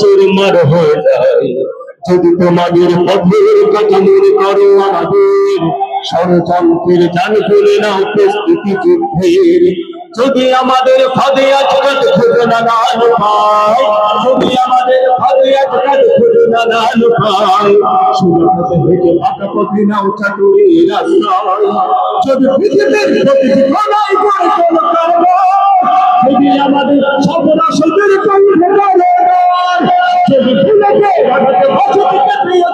চুরমার হয়ে যায়। যদি তোমাদের পথের কথা মনে করো আমাদের ষড়যন্ত্রের জান খুলে নাও প্রস্তুতি যুদ্ধের। যদি আমাদের ফাঁদে আজকাল খুঁজে না গান পায় যদি আমাদের ফাঁদে আজকাল খুঁজে না গান পায় শুধু হেঁটে ফাঁকা পথে নাও চাটুরি রাস্তায় যদি পৃথিবীর প্রতিটি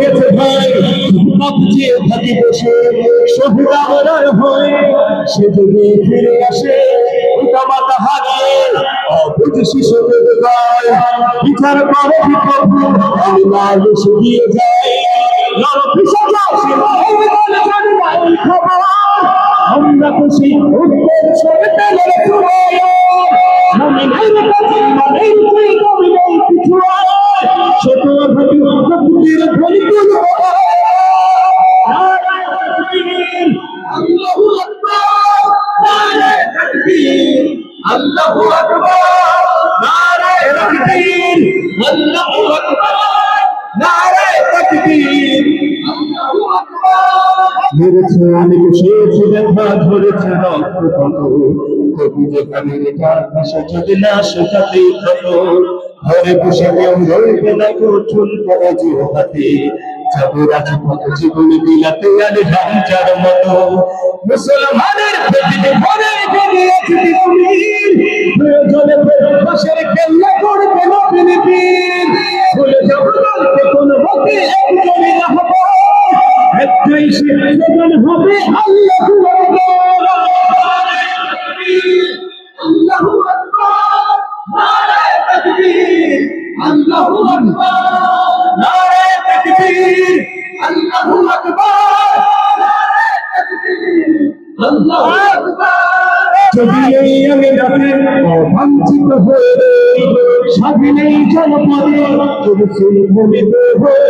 গেছে ভাই। ভাবছে থাকি বসে, শহীদ আমরার হয়ে সে যদি ফিরে আসে। পিতা মাতা হারিয়ে অবুঝ শিশুদের গায় বিচার করে আমি নরপিসা যাচ্ছে খবর আমরা খুশি, উত্তর সরতে আল্লাহু আকবার। নারায়ে তাকবীর। আল্লাহু আকবার। নারায়ে তাকবীর। আল্লাহু আকবার। মেরেছে অনেক ধরেছে, রক্ত কত। যেখানে ভাষা যদি না কত ঘরে বসে কেউ হাতে। যাবে জীবনে বিলাতে আর মতো। মুসলমানের প্রতিটি ঘরে তুমি প্রয়োজনে পাশের কেল্লা করবে না ফিলিপিন যাব দলকে কোনো হব। আল্লাহ আল্লাহু আকবার। নারায়ে তাকবীর আকবার। যদি এই আমি রাতে অবাঞ্ছিত হয়ে স্বাধীন এই জনপদে তুমি ভূমিতে হয়ে